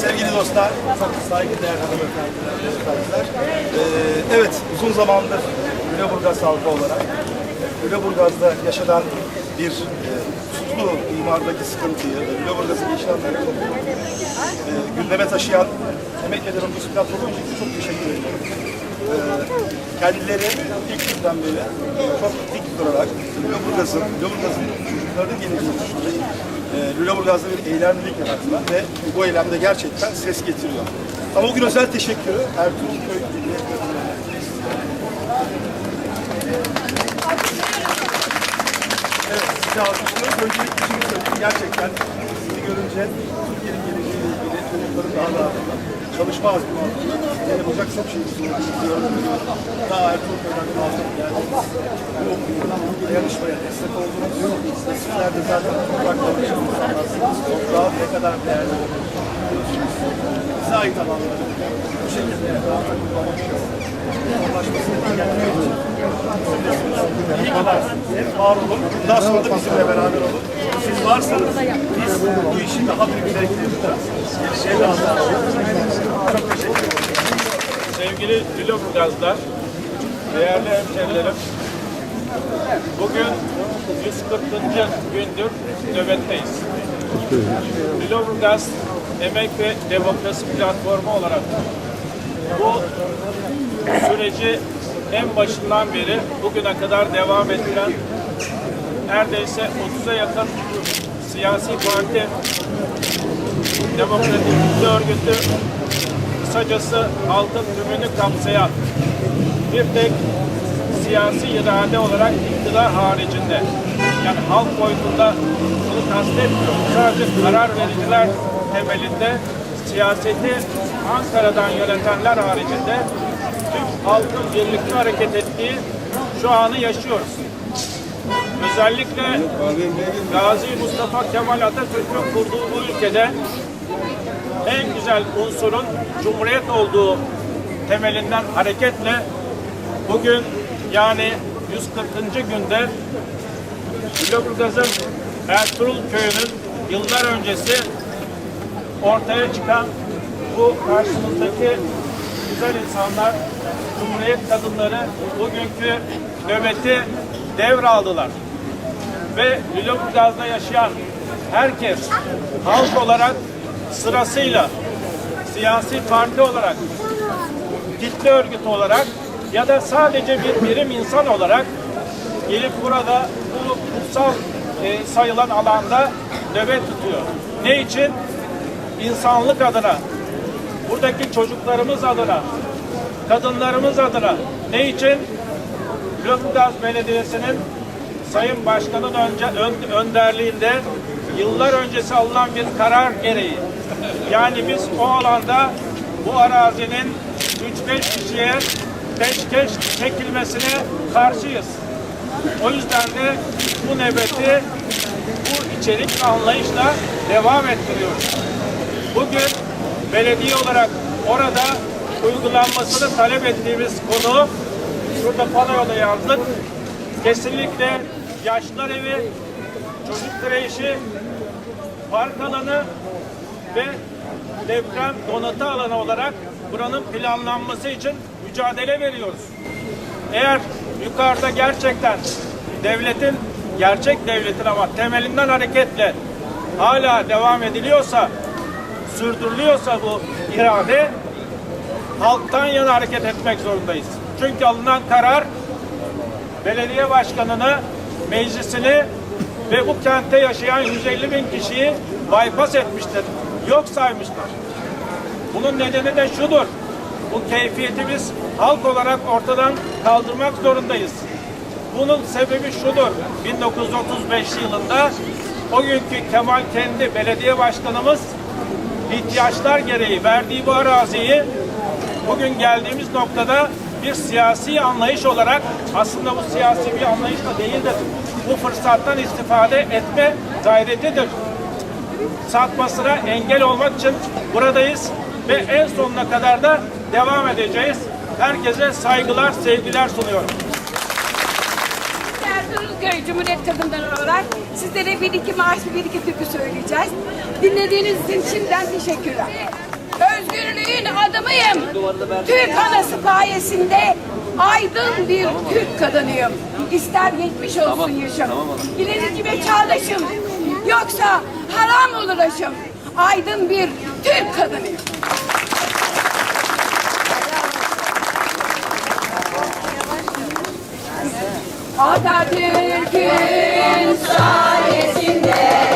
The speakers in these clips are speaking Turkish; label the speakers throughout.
Speaker 1: Sevgili dostlar, saygıdeğer hanımefendiler, beyefendiler. Ee, evet, uzun zamandır Lüleburgaz halkı olarak Lüleburgaz'da yaşanan bir e, imardaki sıkıntıyı, Lüleburgaz'ın inşaatları e, gündeme taşıyan Emek ve Demokrasi Platformu için çok teşekkür ederim. Ee, kendileri ilk günden beri çok dik durarak Lüleburgaz'ın, Lüleburgaz'ın çocuklarının geleceğini düşünerek e, Lüleburgaz'da bir eylemlilik yarattılar ve bu eylemde gerçekten ses getiriyor. Ama bugün özel teşekkürü Ertuğrul Köy Millet Evet, size alkışlıyoruz. Öncelikle şunu söyleyeyim. Gerçekten sizi görünce Türkiye'nin geleceğiyle ilgili çocukların daha da çalışma azmi var. Yani yapacak çok şey istiyorum. Daha Ertuğrul Köy'den kaldım. Yani bu yarışmaya destek oldunuz. Sizler de zaten topraklarla insanlarsınız. Toprağı ne kadar değerli olduğunu. Bize ait alanları bu şekilde rahatla kullanmak için anlaşmasını engellemek için İyi. Hep var olun. Bundan sonra da bizimle beraber olun. Siz varsanız biz bu işi daha büyük zevkle yapacağız. Gelişeye daha da Çok teşekkür.
Speaker 2: Sevgili Lüleburgazlar, değerli hemşehrilerim, bugün 140. gündür nöbetteyiz. Lüleburgaz Emek ve Demokrasi Platformu olarak bu süreci en başından beri bugüne kadar devam ettiren neredeyse 30'a yakın siyasi parti, demokratik kitle örgütü, kısacası halkın tümünü kapsayan bir tek siyasi irade olarak iktidar haricinde yani halk boyutunda bunu kastetmiyorum. Sadece karar vericiler temelinde siyaseti Ankara'dan yönetenler haricinde tüm halkın birlikte hareket ettiği şu anı yaşıyoruz. Özellikle Gazi Mustafa Kemal Atatürk'ün kurduğu bu ülkede en güzel unsurun cumhuriyet olduğu temelinden hareketle bugün yani 140. günde Lüleburgaz'ın Ertuğrul Köyü'nün yıllar öncesi ortaya çıkan bu karşımızdaki güzel insanlar, Cumhuriyet kadınları bugünkü nöbeti devraldılar. Ve Lüleburgaz'da yaşayan herkes halk olarak sırasıyla siyasi parti olarak, kitle örgütü olarak ya da sadece bir birim insan olarak gelip burada bu kutsal e, sayılan alanda nöbet tutuyor. Ne için? İnsanlık adına, buradaki çocuklarımız adına, kadınlarımız adına. Ne için? Lüleburgaz Belediyesi'nin Sayın Başkan'ın önce, ön- önderliğinde yıllar öncesi alınan bir karar gereği. Yani biz o alanda bu arazinin 3-5 kişiye peşkeş çekilmesine karşıyız. O yüzden de bu nöbeti bu içerik anlayışla devam ettiriyoruz. Bugün belediye olarak orada uygulanmasını talep ettiğimiz konu şurada panoya da yazdık. Kesinlikle yaşlılar evi, çocuk kreşi, park alanı ve deprem donatı alanı olarak buranın planlanması için mücadele veriyoruz. Eğer yukarıda gerçekten devletin, gerçek devletin ama temelinden hareketle hala devam ediliyorsa, sürdürülüyorsa bu irade, halktan yana hareket etmek zorundayız. Çünkü alınan karar belediye başkanını, meclisini ve bu kentte yaşayan 150 bin kişiyi bypass etmiştir. Yok saymışlar. Bunun nedeni de şudur. Bu keyfiyeti biz halk olarak ortadan kaldırmak zorundayız. Bunun sebebi şudur. 1935 yılında o günkü Kemal kendi belediye başkanımız ihtiyaçlar gereği verdiği bu araziyi bugün geldiğimiz noktada bir siyasi anlayış olarak aslında bu siyasi bir anlayış da değildir. Bu fırsattan istifade etme gayretidir satmasına engel olmak için buradayız ve en sonuna kadar da devam edeceğiz. Herkese saygılar, sevgiler sunuyorum.
Speaker 3: Erzurumköy Cumhuriyet Kadınları olarak sizlere bir iki marş, bir iki türkü söyleyeceğiz. Dinlediğiniz için şimdiden teşekkürler. Özgürlüğün adamıyım. Türk anası sayesinde aydın bir Türk kadınıyım. İster geçmiş olsun yaşım. İlerici ve çağdaşım. Yoksa haram olur aşım. Aydın bir Türk kadınıyım. Atatürk'ün sayesinde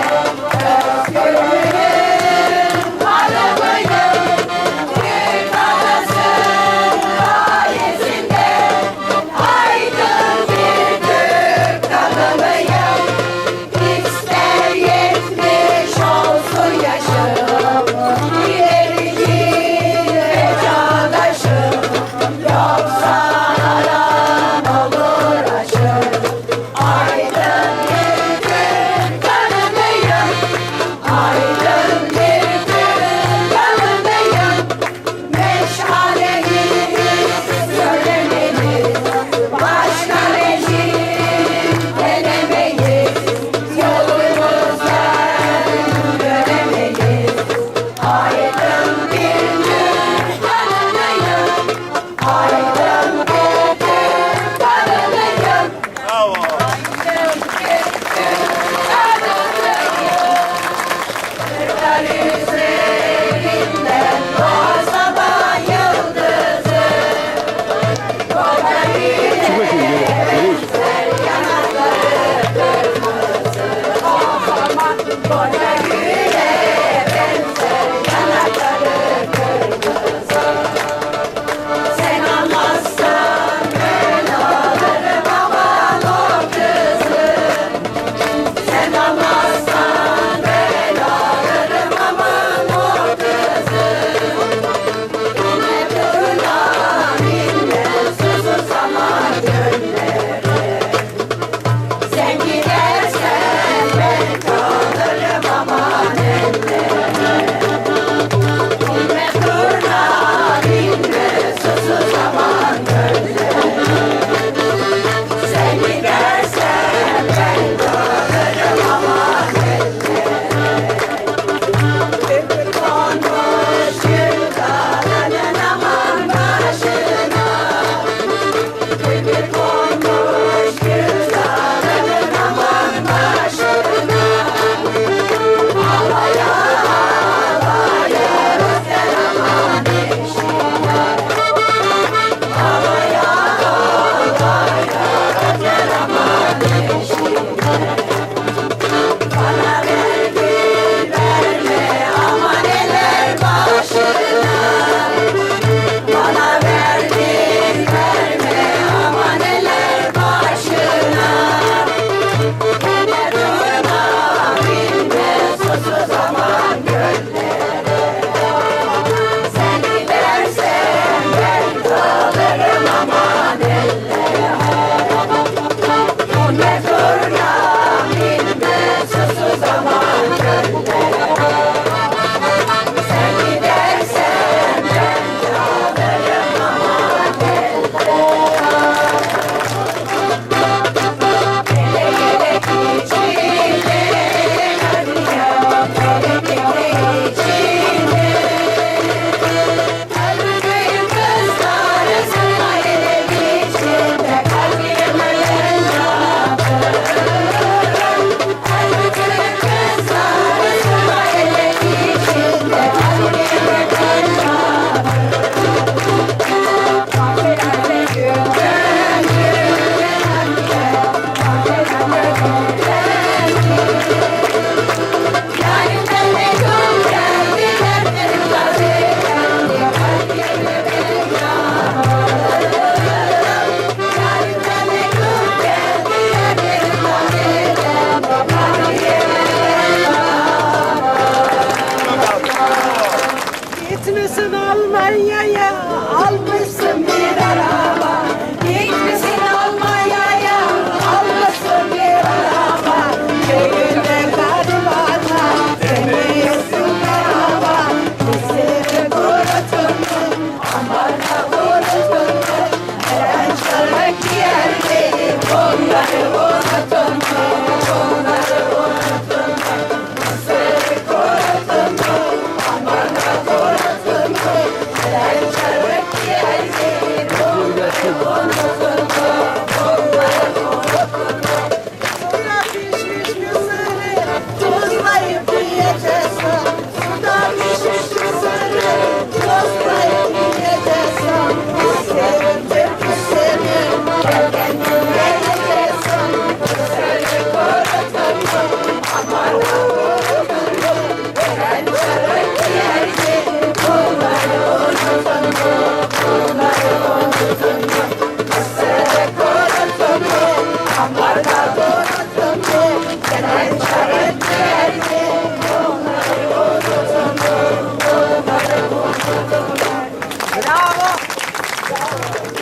Speaker 3: Thank you.